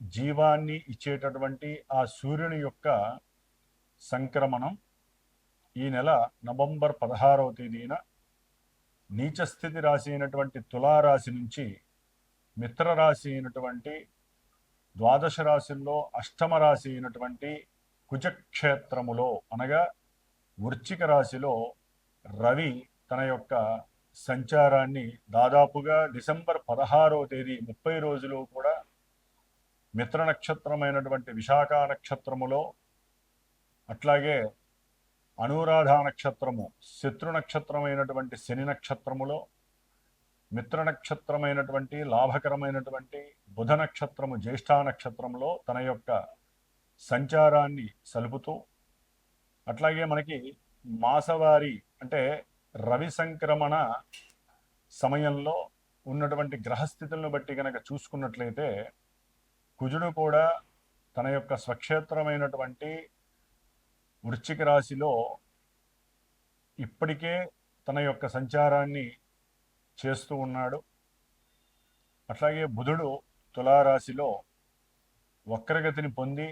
జీవాన్ని ఇచ్చేటటువంటి ఆ సూర్యుని యొక్క సంక్రమణం ఈ నెల నవంబర్ పదహారవ తేదీన నీచస్థితి రాశి అయినటువంటి తులారాశి నుంచి మిత్రరాశి అయినటువంటి ద్వాదశ రాశుల్లో అష్టమ రాశి అయినటువంటి కుజక్షేత్రములో అనగా వృశ్చిక రాశిలో రవి తన యొక్క సంచారాన్ని దాదాపుగా డిసెంబర్ పదహారవ తేదీ ముప్పై రోజులు కూడా మిత్ర నక్షత్రమైనటువంటి విశాఖ నక్షత్రములో అట్లాగే అనురాధ నక్షత్రము శత్రు నక్షత్రమైనటువంటి శని నక్షత్రములో మిత్ర నక్షత్రమైనటువంటి లాభకరమైనటువంటి బుధ నక్షత్రము జ్యేష్ఠ నక్షత్రంలో తన యొక్క సంచారాన్ని సలుపుతూ అట్లాగే మనకి మాసవారి అంటే రవి సంక్రమణ సమయంలో ఉన్నటువంటి గ్రహస్థితులను బట్టి కనుక చూసుకున్నట్లయితే కుజుడు కూడా తన యొక్క స్వక్షేత్రమైనటువంటి వృశ్చిక రాశిలో ఇప్పటికే తన యొక్క సంచారాన్ని చేస్తూ ఉన్నాడు. అట్లాగే బుధుడు తులారాశిలో వక్రగతిని పొంది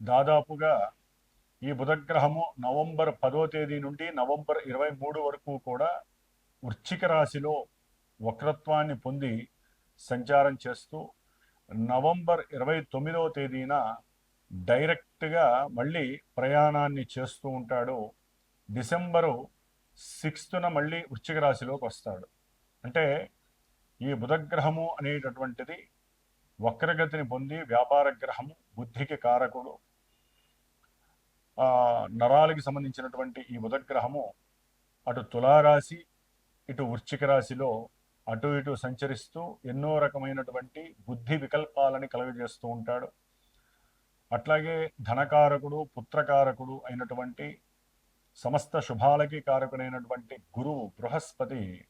దాదాపుగా ఈ బుధగ్రహము నవంబర్ పదో తేదీ నుండి నవంబర్ ఇరవై మూడు వరకు కూడా వృశ్చిక రాశిలో వక్రత్వాన్ని పొంది సంచారం చేస్తూ నవంబర్ ఇరవై తొమ్మిదవ తేదీన డైరెక్ట్గా మళ్ళీ ప్రయాణాన్ని చేస్తూ ఉంటాడు. డిసెంబరు సిక్స్త్న మళ్ళీ వృశ్చిక రాశిలోకి వస్తాడు. అంటే ఈ బుధగ్రహము అనేటటువంటిది వక్రగతిని పొంది వ్యాపార గ్రహము బుద్ధికి కారకుడు. నరాలకి సంబంధించినటువంటి ఈ బుధగ్రహము అటు తులారాశి ఇటు వృశ్చిక రాశిలో అటు ఇటు సంచరిస్తూ ఎన్నో రకమైనటువంటి బుద్ధి వికల్పాలని కలుగజేస్తూ ఉంటాడు. అట్లాగే ధనకారకుడు పుత్రకారకుడు అయినటువంటి సమస్త శుభాలకి కారకుడైనటువంటి గురువు బృహస్పతి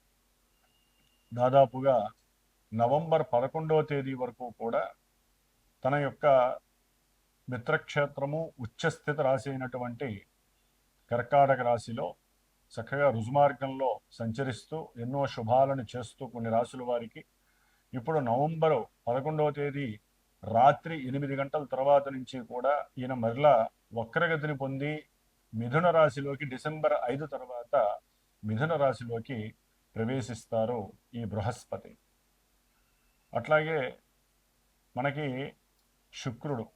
దాదాపుగా నవంబర్ పదకొండవ తేదీ వరకు కూడా తన యొక్క మిత్రక్షేత్రము ఉచ్చస్థిత రాశి అయినటువంటి కర్కాటక రాశిలో చక్కగా రుజుమార్గంలో సంచరిస్తూ ఎన్నో శుభాలను చేస్తూ కొన్ని రాశుల వారికి ఇప్పుడు నవంబరు పదకొండవ తేదీ రాత్రి ఎనిమిది గంటల తర్వాత నుంచి కూడా ఈయన మరలా వక్రగతిని పొంది మిథున రాశిలోకి డిసెంబర్ ఐదు తర్వాత మిథున రాశిలోకి ప్రవేశిస్తారు ఈ బృహస్పతి. అట్లాగే మనకి శుక్రుడు.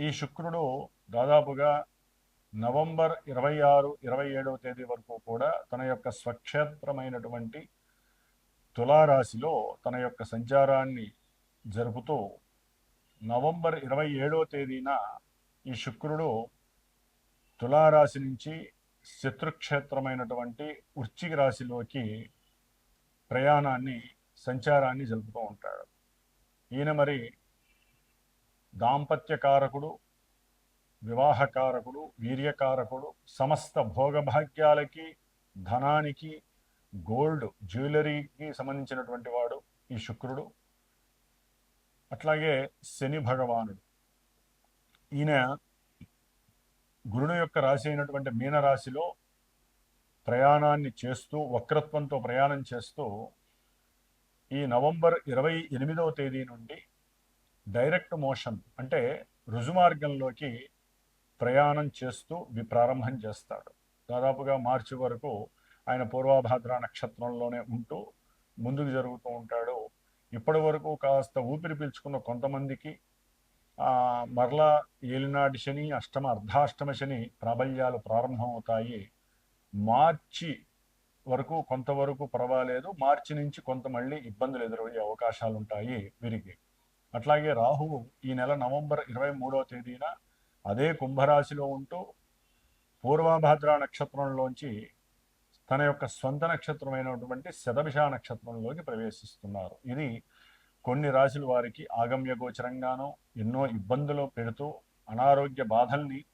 ఈ శుక్రుడు దాదాపుగా నవంబర్ ఇరవై ఆరు ఇరవై ఏడవ తేదీ వరకు కూడా తన యొక్క స్వక్షేత్రమైనటువంటి తులారాశిలో తన యొక్క సంచారాన్ని జరుపుతూ నవంబర్ ఇరవై ఏడవ తేదీన ఈ శుక్రుడు తులారాశి నుంచి శత్రుక్షేత్రమైనటువంటి వృశ్చిక రాశిలోకి ప్రయాణాన్ని సంచారాన్ని జరుపుతూ ఉంటాడు. ఈయన మరి దాంపత్యకారకుడు వివాహకారకుడు వీర్యకారకుడు సమస్త భోగభాగ్యాలకి ధనానికి గోల్డ్ జ్యువెలరీకి సంబంధించినటువంటి వాడు ఈ శుక్రుడు. అట్లాగే శని భగవానుడు. ఈయన గురుడు యొక్క రాశి అయినటువంటి మీనరాశిలో ప్రయాణాన్ని చేస్తూ వక్రత్వంతో ప్రయాణం చేస్తూ ఈ నవంబర్ ఇరవై ఎనిమిదవ తేదీ నుండి డైరెక్ట్ మోషన్ అంటే రుజుమార్గంలోకి ప్రయాణం చేస్తూ ప్రారంభం చేస్తాడు. దాదాపుగా మార్చి వరకు ఆయన పూర్వభాద్ర నక్షత్రంలోనే ఉంటూ ముందుకు జరుగుతూ ఉంటాడు. ఇప్పటి వరకు కాస్త ఊపిరి పీల్చుకున్న కొంతమందికి మరలా ఏలినాటి శని అష్టమ అర్ధాష్టమ శని ప్రాబల్యాలు ప్రారంభమవుతాయి. మార్చి వరకు కొంతవరకు పర్వాలేదు. మార్చి నుంచి కొంత మళ్ళీ ఇబ్బందులు ఎదురయ్యే అవకాశాలు ఉంటాయి వీరికి. అట్లాగే రాహువు ఈ నెల నవంబర్ ఇరవై మూడవ తేదీన అదే కుంభరాశిలో ఉంటూ పూర్వభద్ర నక్షత్రంలోంచి తన యొక్క స్వంత నక్షత్రమైనటువంటి శతభిష నక్షత్రంలోకి ప్రవేశిస్తున్నారు. ఇది కొన్ని రాశుల వారికి ఆగమ్య గోచరంగానో ఎన్నో ఇబ్బందులు పెడుతూ అనారోగ్య బాధల్ని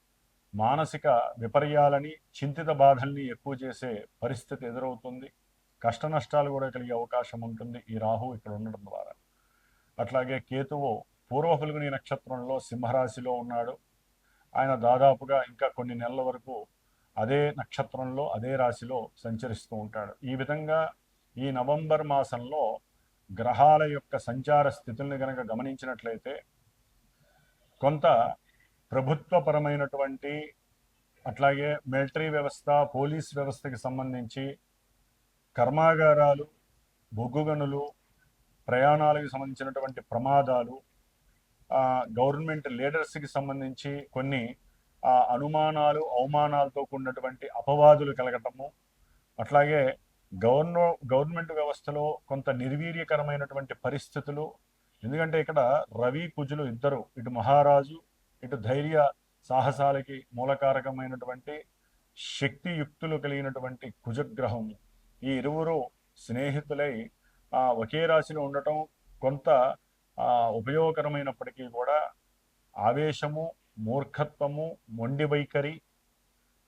మానసిక విపర్యాలని చింతిత బాధల్ని ఎక్కువ చేసే పరిస్థితి ఎదురవుతుంది. కష్ట నష్టాలు కూడా కలిగే అవకాశం ఉంటుంది ఈ రాహు ఇక్కడ ఉండడం ద్వారా. అట్లాగే కేతువు పూర్వ నక్షత్రంలో సింహరాశిలో ఉన్నాడు. ఆయన దాదాపుగా ఇంకా కొన్ని నెలల వరకు అదే నక్షత్రంలో అదే రాశిలో సంచరిస్తూ ఉంటాడు. ఈ విధంగా ఈ నవంబర్ మాసంలో గ్రహాల యొక్క సంచార స్థితుల్ని గనక గమనించినట్లయితే కొంత ప్రభుత్వపరమైనటువంటి అట్లాగే మిలిటరీ వ్యవస్థ పోలీస్ వ్యవస్థకి సంబంధించి కర్మాగారాలు బొగ్గుగనులు ప్రయాణాలకు సంబంధించినటువంటి ప్రమాదాలు గవర్నమెంట్ లీడర్స్కి సంబంధించి కొన్ని అనుమానాలు అవమానాలతో కూడినటువంటి అపవాదులు కలగటము అట్లాగే గవర్న గవర్నమెంట్ వ్యవస్థలో కొంత నిర్వీర్యకరమైనటువంటి పరిస్థితులు ఎందుకంటే ఇక్కడ రవి కుజులు ఇద్దరు ఇటు మహారాజు ఇటు ధైర్య సాహసాలకి మూలకారకమైనటువంటి శక్తియుక్తులు కలిగినటువంటి కుజగ్రహం. ఈ ఇరువురు స్నేహితులై ఒకే రాశిలో ఉండటం కొంత ఉపయోగకరమైనప్పటికీ కూడా ఆవేశము మూర్ఖత్వము మొండి వైఖరి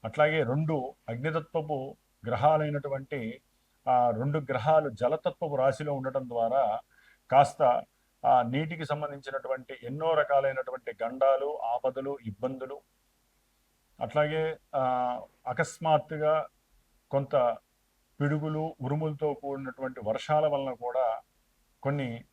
అట్లాగే రెండు అగ్నితత్వపు గ్రహాలైనటువంటి ఆ రెండు గ్రహాలు జలతత్వపు రాశిలో ఉండటం ద్వారా కాస్త ఆ నీటికి సంబంధించినటువంటి ఎన్నో రకాలైనటువంటి గండాలు ఆపదలు ఇబ్బందులు అట్లాగే అకస్మాత్తుగా కొంత పిడుగులు ఉరుములతో కూడినటువంటి వర్షాల వలన కూడా కొన్ని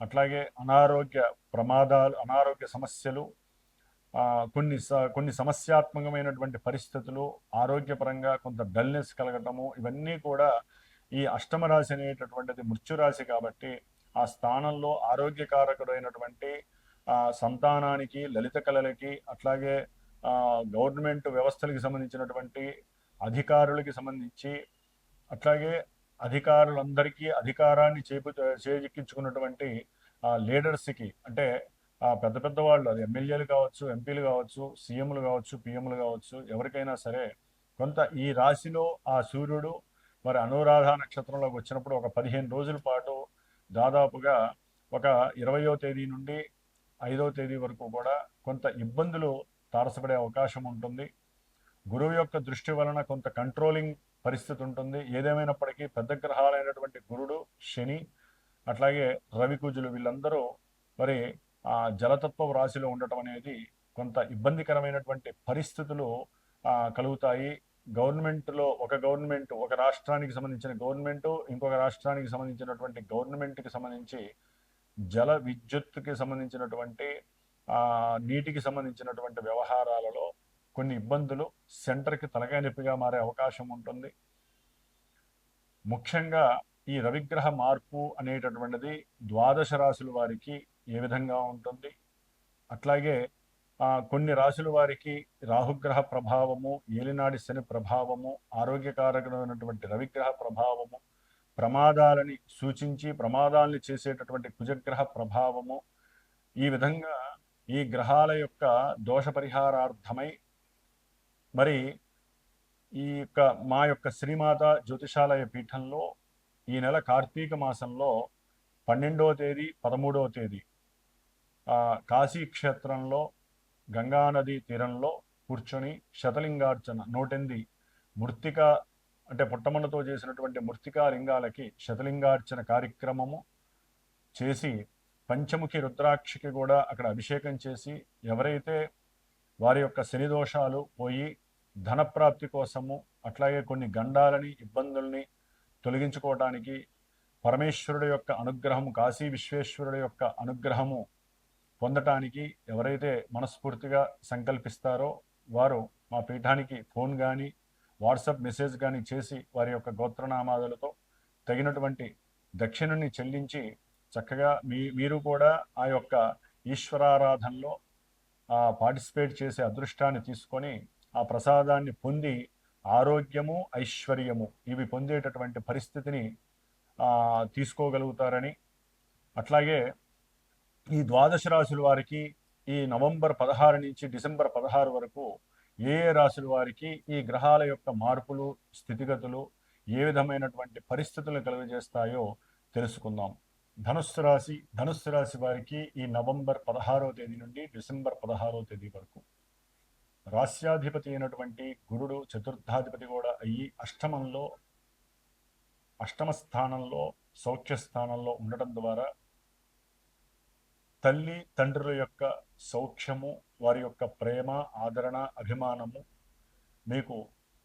అట్లాగే అనారోగ్య ప్రమాదాలు అనారోగ్య సమస్యలు కొన్ని స- కొన్ని సమస్యాత్మకమైనటువంటి పరిస్థితులు ఆరోగ్యపరంగా కొంత డల్నెస్ కలగటము ఇవన్నీ కూడా ఈ అష్టమ రాశి అనేటటువంటిది మృత్యురాశి కాబట్టి ఆ స్థానంలో ఆరోగ్యకారకుడైనటువంటి సంతానానికి లలిత కళలకి అట్లాగే గవర్నమెంట్ వ్యవస్థలకి సంబంధించినటువంటి అధికారులకి సంబంధించి అట్లాగే అధికారులందరికీ అధికారాన్ని చేపు చేజిక్కించుకున్నటువంటి ఆ, లీడర్స్కి అంటే ఆ పెద్ద పెద్ద వాళ్ళు అది ఎమ్మెల్యేలు కావచ్చు ఎంపీలు కావచ్చు సీఎంలు కావచ్చు పిఎంలు కావచ్చు ఎవరికైనా సరే కొంత ఈ రాశిలో ఆ సూర్యుడు మరి అనురాధ నక్షత్రంలోకి వచ్చినప్పుడు ఒక పదిహేను రోజుల పాటు దాదాపుగా ఒక ఇరవయో తేదీ నుండి ఐదవ తేదీ వరకు కూడా కొంత ఇబ్బందులు తారసపడే అవకాశం ఉంటుంది. గురువు యొక్క దృష్టి వలన కొంత కంట్రోలింగ్ పరిస్థితి ఉంటుంది. ఏదేమైనప్పటికీ పెద్ద గ్రహాలైనటువంటి గురుడు శని అట్లాగే రవికుజులు వీళ్ళందరూ మరి ఆ జలతత్వ రాశిలో ఉండటం అనేది కొంత ఇబ్బందికరమైనటువంటి పరిస్థితులు కలుగుతాయి. గవర్నమెంట్లో ఒక గవర్నమెంట్ ఒక రాష్ట్రానికి సంబంధించిన గవర్నమెంట్ ఇంకొక రాష్ట్రానికి సంబంధించినటువంటి గవర్నమెంట్కి సంబంధించి జల విద్యుత్కి సంబంధించినటువంటి నీటికి సంబంధించినటువంటి వ్యవహారాలలో కొన్ని ఇబ్బందులు సెంటర్కి తలగా నొప్పిగా మారే అవకాశం ఉంటుంది. ముఖ్యంగా ఈ రవిగ్రహ మార్పు అనేటటువంటిది ద్వాదశ రాశుల వారికి ఏ విధంగా ఉంటుంది? అట్లాగే కొన్ని రాశుల వారికి రాహుగ్రహ ప్రభావము ఏలినాడి శని ప్రభావము ఆరోగ్యకారకమైనటువంటి రవిగ్రహ ప్రభావము ప్రమాదాలని సూచించి ప్రమాదాలని చేసేటటువంటి కుజగ్రహ ప్రభావము ఈ విధంగా ఈ గ్రహాల యొక్క దోష పరిహారార్థమై మరి ఈ యొక్క మా యొక్క శ్రీమాత జ్యోతిషాలయ పీఠంలో ఈ నెల కార్తీక మాసంలో పన్నెండవ తేదీ పదమూడవ తేదీ కాశీ క్షేత్రంలో గంగానది తీరంలో కూర్చొని శతలింగార్చన నూటెనిమిది మృతిక అంటే పుట్టమన్నతో చేసినటువంటి మృతికా లింగాలకి శతలింగార్చన కార్యక్రమము చేసి పంచముఖి రుద్రాక్షికి కూడా అక్కడ అభిషేకం చేసి ఎవరైతే వారి యొక్క శని దోషాలు పోయి ధనప్రాప్తి కోసము అట్లాగే కొన్ని గండాలని ఇబ్బందుల్ని తొలగించుకోవటానికి పరమేశ్వరుడు యొక్క అనుగ్రహము కాశీ విశ్వేశ్వరుడు యొక్క అనుగ్రహము పొందటానికి ఎవరైతే మనస్ఫూర్తిగా సంకల్పిస్తారో వారు మా పీఠానికి ఫోన్ కానీ వాట్సాప్ మెసేజ్ కానీ చేసి వారి యొక్క గోత్రనామాదులతో తగినటువంటి దక్షిణని చెల్లించి చక్కగా మీ మీరు కూడా ఆ యొక్క ఈశ్వరారాధనలో పార్టిసిపేట్ చేసే అదృష్టాన్ని తీసుకొని ఆ ప్రసాదాన్ని పొంది ఆరోగ్యము ఐశ్వర్యము ఇవి పొందేటటువంటి పరిస్థితిని తీసుకోగలుగుతారని. అట్లాగే ఈ ద్వాదశ రాశుల వారికి ఈ నవంబర్ పదహారు నుంచి డిసెంబర్ పదహారు వరకు ఏ ఏ రాశుల వారికి ఈ గ్రహాల యొక్క మార్పులు స్థితిగతులు ఏ విధమైనటువంటి పరిస్థితులను కలుగజేస్తాయో తెలుసుకుందాం. ధనుస్సు రాశి ధనుస్సు రాశి వారికి ఈ నవంబర్ పదహారో తేదీ నుండి డిసెంబర్ పదహారో తేదీ వరకు. రాస్యాధిపతి అయినటువంటి గురుడు చతుర్థాధిపతి కూడా అయ్యి అష్టమంలో అష్టమ స్థానంలో సౌఖ్య స్థానంలో ఉండటం ద్వారా తల్లి తండ్రుల యొక్క సౌఖ్యము వారి యొక్క ప్రేమ ఆదరణ అభిమానము మీకు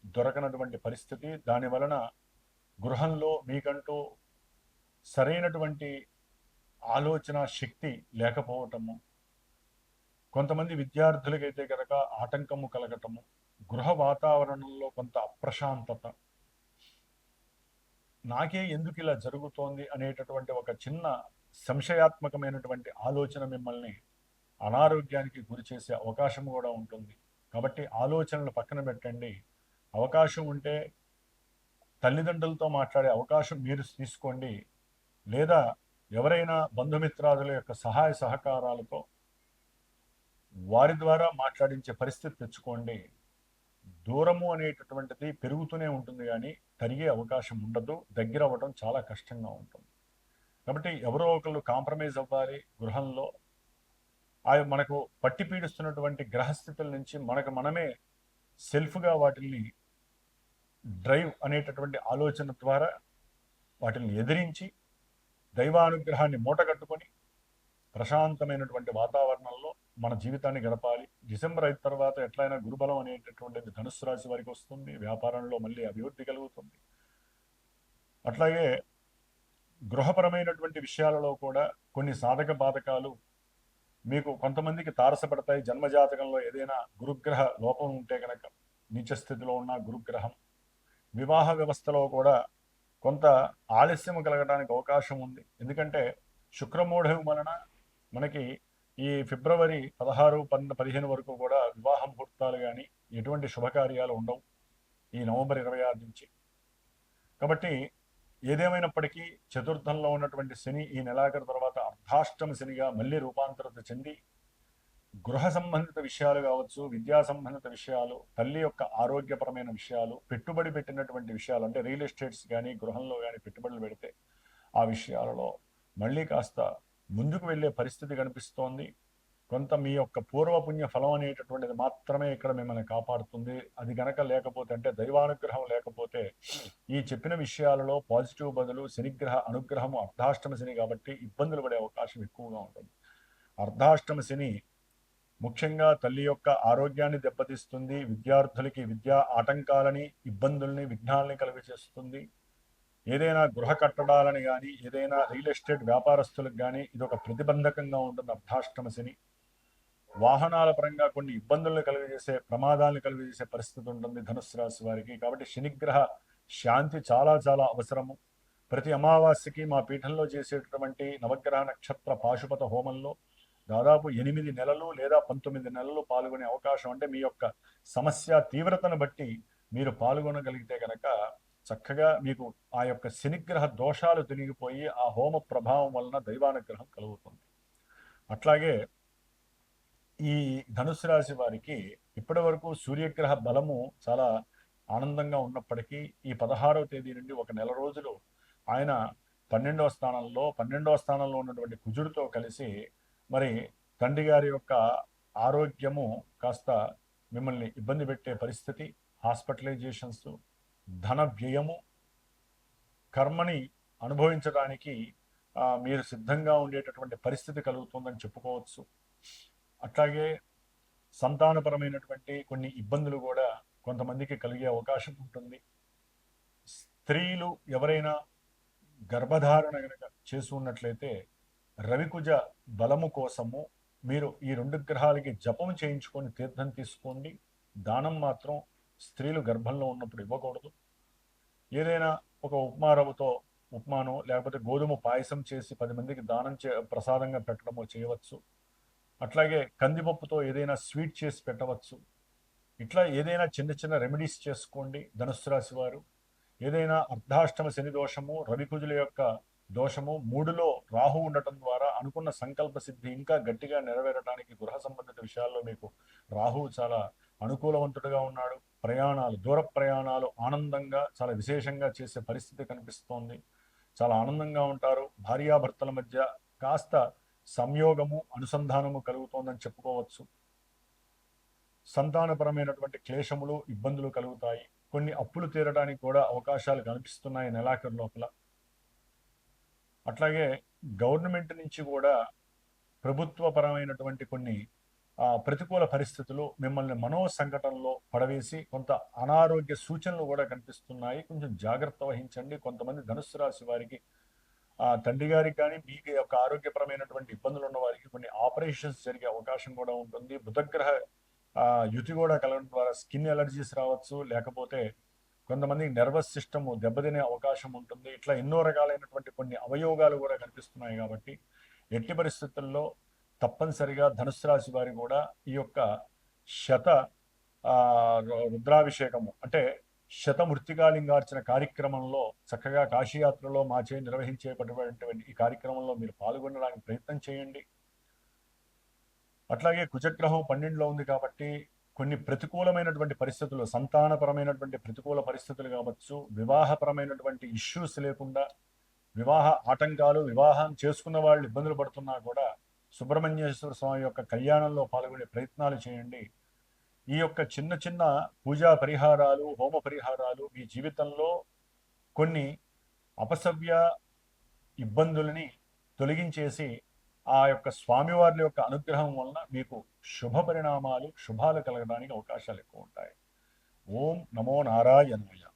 దొరకనటువంటి పరిస్థితి. దాని వలన గృహంలో మీకంటూ సరైనటువంటి ఆలోచన శక్తి లేకపోవటము కొంతమంది విద్యార్థులకైతే కనుక ఆటంకము కలగటము గృహ వాతావరణంలో కొంత అప్రశాంతత. నాకే ఎందుకు ఇలా జరుగుతోంది అనేటటువంటి ఒక చిన్న సంశయాత్మకమైనటువంటి ఆలోచన మిమ్మల్ని అనారోగ్యానికి గురి చేసే అవకాశం కూడా ఉంటుంది. కాబట్టి ఆలోచనలు పక్కన పెట్టండి. అవకాశం ఉంటే తల్లిదండ్రులతో మాట్లాడే అవకాశం మీరు తీసుకోండి. లేదా ఎవరైనా బంధుమిత్రాదుల యొక్క సహాయ సహకారాలతో వారి ద్వారా మాట్లాడించే పరిస్థితి తెచ్చుకోండి. దూరము అనేటటువంటిది పెరుగుతూనే ఉంటుంది కానీ తరిగే అవకాశం ఉండదు. దగ్గర అవ్వడం చాలా కష్టంగా ఉంటుంది. కాబట్టి ఎవరో ఒకళ్ళు కాంప్రమైజ్ అవ్వాలి గృహంలో. ఆ మనకు పట్టి పీడిస్తున్నటువంటి గ్రహస్థితుల నుంచి మనకు మనమే సెల్ఫ్గా వాటిని డ్రైవ్ అనేటటువంటి ఆలోచన ద్వారా వాటిని ఎదిరించి దైవానుగ్రహాన్ని మూటగట్టుకొని ప్రశాంతమైనటువంటి వాతావరణంలో మన జీవితాన్ని గడపాలి. డిసెంబర్ అయిన తర్వాత ఎట్లయినా గురుబలం అనేటటువంటిది ధనుసు రాశి వారికి వస్తుంది. వ్యాపారంలో మళ్ళీ అభివృద్ధి కలుగుతుంది. అట్లాగే గృహపరమైనటువంటి విషయాలలో కూడా కొన్ని సాధక బాధకాలు మీకు కొంతమందికి తారసపడతాయి. జన్మజాతకంలో ఏదైనా గురుగ్రహ లోపం ఉంటే కనుక నీచ స్థితిలో ఉన్న గురుగ్రహం. వివాహ వ్యవస్థలో కూడా కొంత ఆలస్యం కలగడానికి అవకాశం ఉంది. ఎందుకంటే శుక్రమూఢం వలన మనకి ఈ ఫిబ్రవరి పదహారు పన్నెండు పదిహేను వరకు కూడా వివాహ ముహూర్తాలు కానీ ఎటువంటి శుభకార్యాలు ఉండవు ఈ నవంబర్ ఇరవై ఆరు నుంచి. కాబట్టి ఏదేమైనప్పటికీ చతుర్థంలో ఉన్నటువంటి శని ఈ నెలాఖరు తర్వాత అర్ధాష్టమ శనిగా మళ్ళీ రూపాంతరత చెంది గృహ సంబంధిత విషయాలు కావచ్చు విద్యా సంబంధిత విషయాలు తల్లి యొక్క ఆరోగ్యపరమైన విషయాలు పెట్టుబడి పెట్టినటువంటి విషయాలు అంటే రియల్ ఎస్టేట్స్ కానీ గృహంలో కానీ పెట్టుబడులు పెడితే ఆ విషయాలలో మళ్ళీ కాస్త ముందుకు వెళ్ళే పరిస్థితి కనిపిస్తోంది. కొంత మీ యొక్క పూర్వపుణ్య ఫలం అనేటటువంటిది మాత్రమే ఇక్కడ మిమ్మల్ని కాపాడుతుంది. అది గనక లేకపోతే అంటే దైవానుగ్రహం లేకపోతే ఈ చెప్పిన విషయాలలో పాజిటివ్ బదులు శనిగ్రహ అనుగ్రహము అర్ధాష్టమ శని కాబట్టి ఇబ్బందులు పడే అవకాశం ఎక్కువగా ఉంటుంది. అర్ధాష్టమ శని ముఖ్యంగా తల్లి యొక్క ఆరోగ్యాన్ని దెబ్బతీస్తుంది. విద్యార్థులకి విద్యా ఆటంకాలని ఇబ్బందుల్ని విఘ్నాలని కలుగజేస్తుంది. ఏదైనా గృహ కట్టడాలని కానీ ఏదైనా రియల్ ఎస్టేట్ వ్యాపారస్తులకు కానీ ఇది ఒక ప్రతిబంధకంగా ఉంటుంది అర్ధాష్టమ శని. వాహనాల పరంగా కొన్ని ఇబ్బందులను కలుగజేసే ప్రమాదాలను కలుగజేసే పరిస్థితి ఉంటుంది ధనుసు రాశి వారికి. కాబట్టి శనిగ్రహ శాంతి చాలా చాలా అవసరము. ప్రతి అమావాస్యకి మా పీఠంలో చేసేటటువంటి నవగ్రహ నక్షత్ర పాశుపత హోమంలో దాదాపు ఎనిమిది నెలలు లేదా పంతొమ్మిది నెలలు పాల్గొనే అవకాశం అంటే మీ యొక్క సమస్య తీవ్రతను బట్టి మీరు పాల్గొనగలిగితే కనుక చక్కగా మీకు ఆ యొక్క శనిగ్రహ దోషాలు తిరిగిపోయి ఆ హోమ ప్రభావం వలన దైవానుగ్రహం కలుగుతుంది. అట్లాగే ఈ ధనుసు రాశి వారికి ఇప్పటి వరకు సూర్యగ్రహ బలము చాలా ఆనందంగా ఉన్నప్పటికీ ఈ పదహారవ తేదీ నుండి ఒక నెల రోజులు ఆయన పన్నెండవ స్థానంలో పన్నెండవ స్థానంలో ఉన్నటువంటి కుజుడితో కలిసి మరి తండ్రి గారి యొక్క ఆరోగ్యము కాస్త మిమ్మల్ని ఇబ్బంది పెట్టే పరిస్థితి హాస్పిటలైజేషన్స్ ధన వ్యయము కర్మని అనుభవించడానికి మీరు సిద్ధంగా ఉండేటటువంటి పరిస్థితి కలుగుతుందని చెప్పుకోవచ్చు. అట్లాగే సంతానపరమైనటువంటి కొన్ని ఇబ్బందులు కూడా కొంతమందికి కలిగే అవకాశం ఉంటుంది. స్త్రీలు ఎవరైనా గర్భధారణ కనుక చేసి ఉన్నట్లయితే రవికుజ బలము కోసము మీరు ఈ రెండు గ్రహాలకి జపం చేయించుకొని తీర్థం తీసుకోండి. దానం మాత్రం స్త్రీలు గర్భంలో ఉన్నప్పుడు ఇవ్వకూడదు. ఏదైనా ఒక ఉప్మారవ్వతో ఉప్మాను ఉప్మానో లేకపోతే గోధుమ పాయసం చేసి పది మందికి దానం చే ప్రసాదంగా పెట్టడమో చేయవచ్చు. అట్లాగే కందిపప్పుతో ఏదైనా స్వీట్ చేసి పెట్టవచ్చు. ఇట్లా ఏదైనా చిన్న చిన్న రెమెడీస్ చేసుకోండి ధనుస్సు రాశి వారు. ఏదైనా అర్ధాష్టమ శని దోషము రవికుజుల యొక్క దోషము మూడులో రాహు ఉండటం ద్వారా అనుకున్న సంకల్ప సిద్ధి ఇంకా గట్టిగా నెరవేరడానికి గృహ సంబంధిత విషయాల్లో మీకు రాహువు చాలా అనుకూలవంతుడుగా ఉన్నాడు. ప్రయాణాలు దూర ప్రయాణాలు ఆనందంగా చాలా విశేషంగా చేసే పరిస్థితి కనిపిస్తోంది. చాలా ఆనందంగా ఉంటారు. భార్యాభర్తల మధ్య కాస్త సంయోగము అనుసంధానము కలుగుతోందని చెప్పుకోవచ్చు. సంతానపరమైనటువంటి క్లేశములు ఇబ్బందులు కలుగుతాయి. కొన్ని అప్పులు తీరడానికి కూడా అవకాశాలు కనిపిస్తున్నాయి నెలాఖరు లోపల. అట్లాగే గవర్నమెంట్ నుంచి కూడా ప్రభుత్వపరమైనటువంటి కొన్ని ప్రతికూల పరిస్థితులు మిమ్మల్ని మనో సంఘటనలో పడవేసి కొంత అనారోగ్య సూచనలు కూడా కనిపిస్తున్నాయి. కొంచెం జాగ్రత్త వహించండి. కొంతమంది ధనుస్సు రాశి వారికి తండ్రి గారికి కానీ మీకు యొక్క ఆరోగ్యపరమైనటువంటి ఇబ్బందులు ఉన్న వారికి కొన్ని ఆపరేషన్స్ జరిగే అవకాశం కూడా ఉంటుంది. బుధగ్రహ యుతి కూడా కలగడం ద్వారా స్కిన్ ఎలర్జీస్ రావచ్చు. లేకపోతే కొంతమంది నర్వస్ సిస్టమ్ దెబ్బతినే అవకాశం ఉంటుంది. ఇట్లా ఎన్నో రకాలైనటువంటి కొన్ని అవయోగాలు కూడా కనిపిస్తున్నాయి కాబట్టి ఎట్టి పరిస్థితుల్లో తప్పనిసరిగా ధనుసు రాశి వారి కూడా ఈ యొక్క శత రు- రుద్రాభిషేకము అంటే శతమృతికాలింగార్చన కార్యక్రమంలో చక్కగా కాశీయాత్రలో మాచే నిర్వహించేటటువంటి ఈ కార్యక్రమంలో మీరు పాల్గొనడానికి ప్రయత్నం చేయండి. అట్లాగే కుజగ్రహం పన్నెండులో ఉంది కాబట్టి కొన్ని ప్రతికూలమైనటువంటి పరిస్థితులు సంతానపరమైనటువంటి ప్రతికూల పరిస్థితులు కావచ్చు వివాహపరమైనటువంటి ఇష్యూస్ లేకుండా వివాహ ఆటంకాలు వివాహం చేసుకున్న వాళ్ళు ఇబ్బందులు పడుతున్నా కూడా సుబ్రహ్మణ్యేశ్వర స్వామి యొక్క కళ్యాణంలో పాల్గొనే ప్రయత్నాలు చేయండి. ఈ యొక్క చిన్న చిన్న పూజా పరిహారాలు హోమ పరిహారాలు మీ జీవితంలో కొన్ని అపసవ్య ఇబ్బందులని తొలగించేసి ఆ యొక్క స్వామివారి యొక్క అనుగ్రహం వలన మీకు శుభ పరిణామాలు శుభాలు కలగడానికి అవకాశాలు ఎక్కువ ఉంటాయి. ఓం నమో నారాయణాయ.